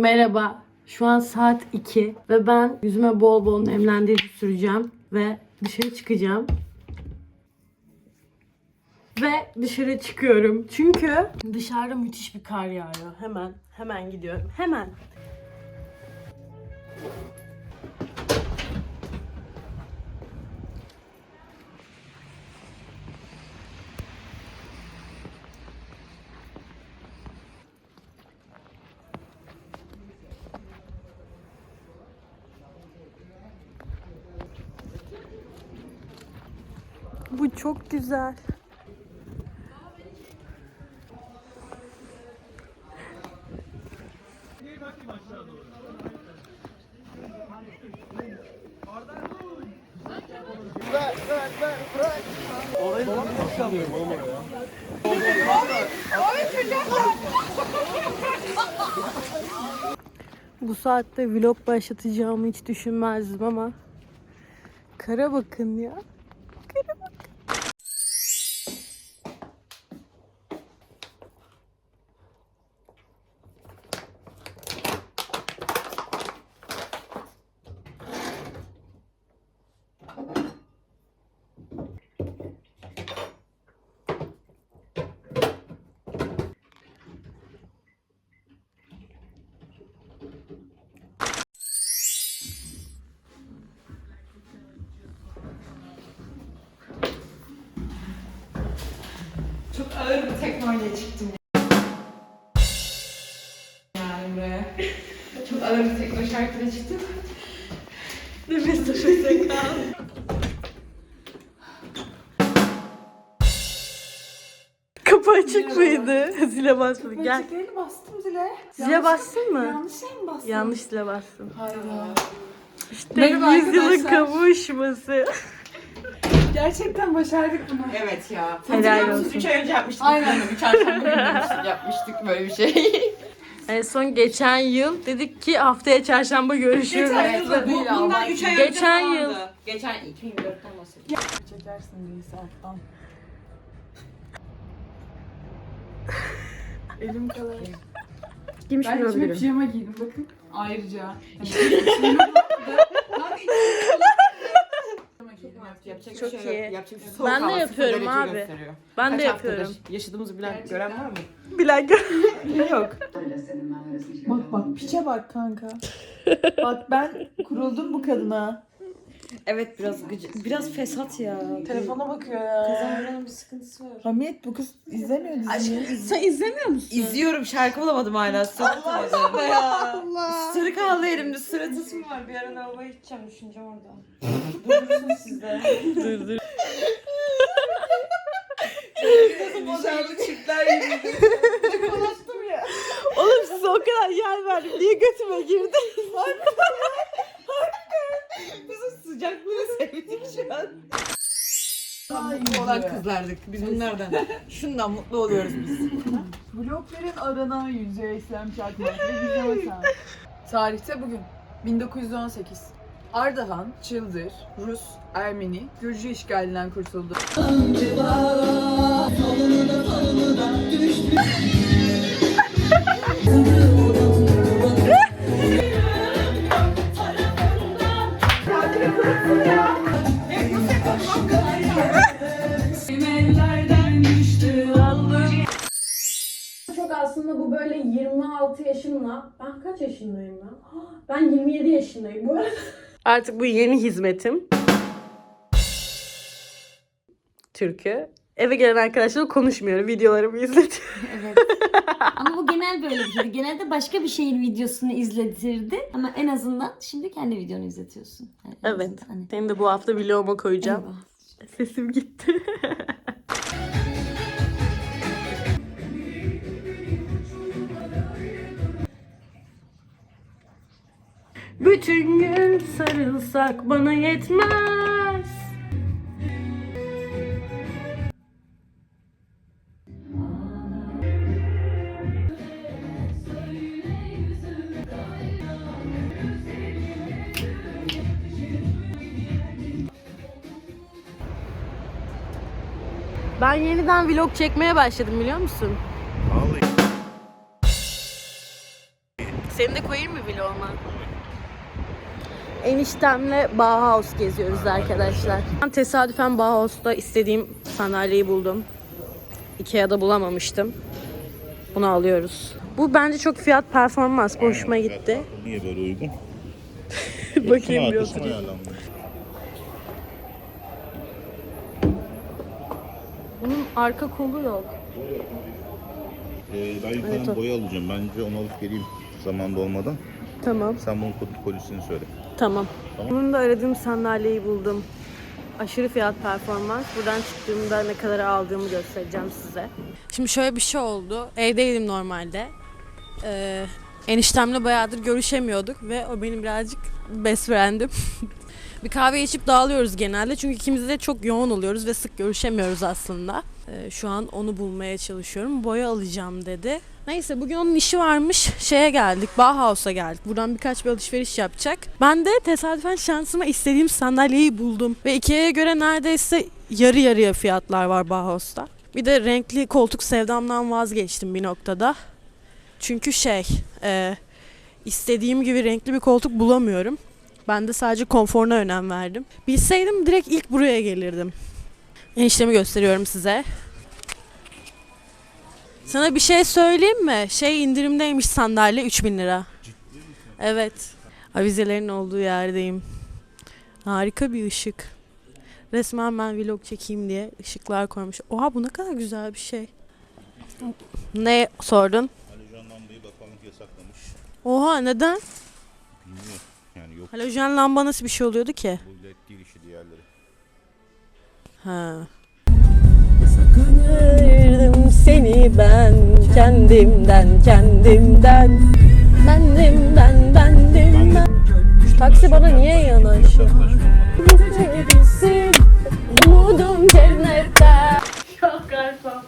Merhaba. Şu an saat 2 ve ben yüzüme bol bol nemlendirici süreceğim ve dışarı çıkacağım. Ve dışarı çıkıyorum. Çünkü dışarıda müthiş bir kar yağıyor. Hemen, hemen gidiyorum. Hemen. Bu çok güzel. Bu saatte vlog başlatacağımı hiç düşünmezdim ama kara bakın ya. Teknolojiye çıktım. Yani buraya. Çok ağır bir tekno şarkıyla çıktım. Nefes nefese kal. Kapı açık mıydı? Zile basmadık. Gel. Çiçeklerini bastım zile. Zile bastın mı? Yanlış şey mi bastım? Yanlış zile bastın. Hayda. İşte Merhaba yüzyılın arkadaşlar. kavuşması. Gerçekten başardık bunu. Evet ya. Helal Hatırlıyor musunuz? olsun. 3 ay önce yapmıştık. Aynen. Bir çarşamba günü yapmıştık, yapmıştık böyle bir şey. En son geçen yıl dedik ki haftaya çarşamba görüşürüz. Evet, yıl da bu, değil ama. bundan 3 ay önce Geçen falandı. yıl. Geçen 2024'ten bahsediyorum. Çekersin değilse alttan. Elim kadar. Giymiş Ben içime olabilirim? pijama giydim bakın. Ayrıca. Yapacak Çok bir şey iyi. yok. Yapacak bir şey yok. Ben de yapıyorum abi. gösteriyor. Ben de yapıyorum. Yaşadığımızı bilen gören var mı? Bilen. Yok. Bak bak piçe bak kanka. bak ben kuruldum bu kadına. Evet biraz gıcı, biraz fesat ya. Telefona bakıyor ya. Kazanmanın bir sıkıntısı var. Hamiyet bu kız izlemiyor diziyi. Sen izlemiyor musun? İzliyorum şarkı bulamadım hala. Allah Allah ya. Allah. Sarı kaldı elimde. Sıratısım var. Bir ara lavaboya gideceğim. Düşüneceğim orada. Durursunuz siz de. dur dur. Nişanlı çiftler gibi. Oğlum size o kadar yer verdim. Niye götüme girdi? Bizim sıcaklığı sevdik şu an. Mutlu olan kızlardık. Biz bunlardan. Şundan mutlu oluyoruz biz. Blokların aranan yüzü Eslem Çakmak ve Gizem Atan. Tarihte bugün 1918. Ardahan, Çıldır, Rus, Ermeni, Gürcü işgalinden kurtuldu. Yaşımla ben kaç yaşındayım ben? Ben 27 yaşındayım bu arada. Artık bu yeni hizmetim. Türkü. Eve gelen arkadaşlarla konuşmuyorum. Videolarımı izletiyorum. Evet. Ama bu genel böyle bir şey. Genelde başka bir şeyin videosunu izletirdi. Ama en azından şimdi kendi videonu izletiyorsun. Yani Evet. azından Hani. Seni de bu hafta vloguma koyacağım. Eyvah. Sesim gitti. Bütün gün sarılsak bana yetmez. Ben yeniden vlog çekmeye başladım biliyor musun? Seni de koyayım mı vloguma? Eniştemle Bauhaus geziyoruz arkadaşlar. Ben tesadüfen Bauhaus'ta istediğim sandalyeyi buldum. Ikea'da bulamamıştım. Bunu alıyoruz. Bu bence çok fiyat performans. Bu hoşuma gitti. Niye böyle uygun? Bakayım bir oturayım. Bunun arka kolu yok. Ee, ben yukarıdan Evet, boya alacağım. Bence onu alıp geleyim zamanda olmadan. Tamam. Sen bunun kod- polisini söyle. Tamam. Tamam. Bunun da aradığım sandalyeyi buldum. Aşırı fiyat performans. Buradan çıktığımda ne kadar aldığımı göstereceğim size. Şimdi şöyle bir şey oldu. Evdeydim normalde. Ee, eniştemle bayağıdır görüşemiyorduk ve o benim birazcık best friend'im. bir kahve içip dağılıyoruz genelde çünkü ikimiz de çok yoğun oluyoruz ve sık görüşemiyoruz aslında. Ee, şu an onu bulmaya çalışıyorum. Boya alacağım dedi. Neyse bugün onun işi varmış. Şeye geldik. Bauhaus'a geldik. Buradan birkaç bir alışveriş yapacak. Ben de tesadüfen şansıma istediğim sandalyeyi buldum. Ve Ikea'ya göre neredeyse yarı yarıya fiyatlar var Bauhaus'ta. Bir de renkli koltuk sevdamdan vazgeçtim bir noktada. Çünkü şey, e, istediğim gibi renkli bir koltuk bulamıyorum. Ben de sadece konforuna önem verdim. Bilseydim direkt ilk buraya gelirdim. Eniştemi gösteriyorum size. Sana bir şey söyleyeyim mi? Şey indirimdeymiş sandalye 3000 lira. Evet. Avizelerin olduğu yerdeyim. Harika bir ışık. Resmen ben vlog çekeyim diye ışıklar koymuş. Oha bu ne kadar güzel bir şey. Ne sordun? Halojen lambayı bakanlık yasaklamış. Oha neden? Bilmiyorum. Yani yok Halojen lamba nasıl bir şey oluyordu ki? bu led değil. Ha. Sakınırdım seni ben kendimden kendimden bendimden bendimden Şu taksi bana niye yanaşıyor? Umudum cennette Yok galiba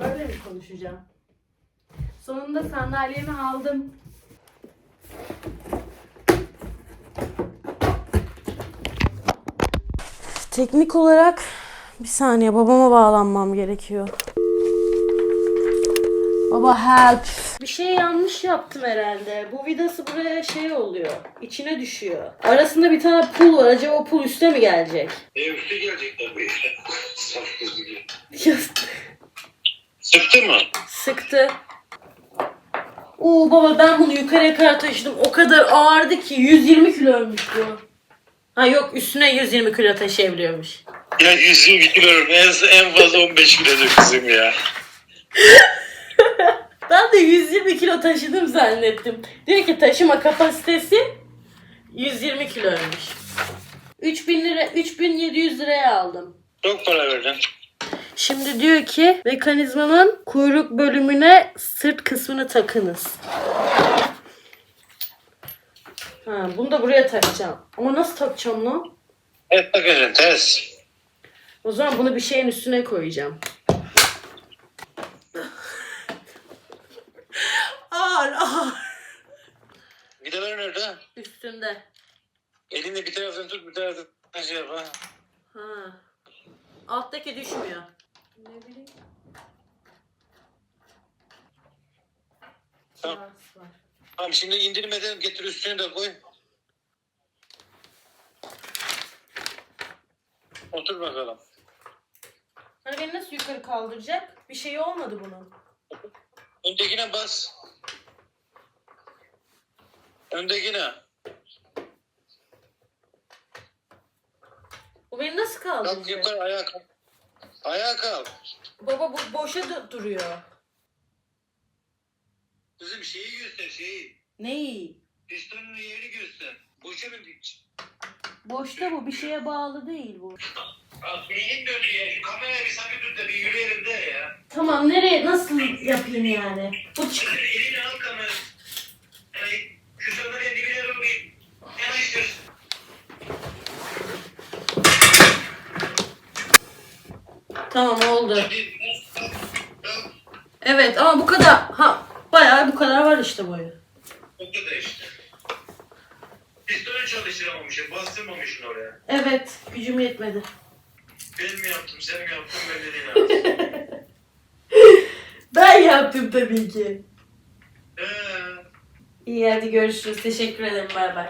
böyle mi konuşacağım? Sonunda sandalyemi aldım. Teknik olarak bir saniye babama bağlanmam gerekiyor. Baba help. Bir şey yanlış yaptım herhalde. Bu vidası buraya şey oluyor. İçine düşüyor. Arasında bir tane pul var. Acaba o pul üste mi gelecek? E kız gibi. Ya, Sıktı mı? Sıktı. Oo baba ben bunu yukarıya kadar taşıdım. O kadar ağırdı ki 120 kiloymuş bu. Ha yok üstüne 120 kilo taşıyabiliyormuş. Ya 120 kilo en, en fazla 15 kilodur kızım ya. Ben de 120 kilo taşıdım zannettim. Diyor ki taşıma kapasitesi 120 kiloymuş. 3000 lira 3700 liraya aldım. Çok para verdin. Şimdi diyor ki mekanizmanın kuyruk bölümüne sırt kısmını takınız. Ha, bunu da buraya takacağım. Ama nasıl takacağım lan? Et bakacaksın ters. O zaman bunu bir şeyin üstüne koyacağım. ağır ağır. Vidalar nerede? Üstünde. Elini bir taraftan tut bir taraftan şey yap ha. Ha. Alttaki düşmüyor. Ne bileyim. Tamam. Şans var. Tamam şimdi indirmeden getir üstüne de koy. Otur bakalım. Hani beni nasıl yukarı kaldıracak? Bir şey olmadı bunun. Öndekine bas. Öndekine. Bu beni nasıl Kalk kaldıracak? yukarı ayağa kalk. Ayağa kalk. Baba bu boşa du- duruyor. Kızım şeyi göster şeyi. Neyi? Pistonun yerini göster. Boşa mı dik? Boşta bu bir şeye bağlı değil bu. Bak beynim dönüyor. Şu kamerayı bir sabit tut da bir yürüyelim de ya. Tamam nereye nasıl yapayım yani? Bu çık- Şöyle elini al kamerayı. Yani şu sandalyenin dibine doğru bir yanaştır. Tamam oldu. Şimdi Evet ama bu kadar ha bayağı bu kadar var işte boyu. o kadar işte. Pistonu çalıştıramamışım. Bastırmamışsın oraya. Evet gücüm yetmedi. Ben mi yaptım, sen mi yaptın belli değil abi. Ben yaptım tabii ki. Ee, İyi hadi görüşürüz. Teşekkür ederim. Bay bay.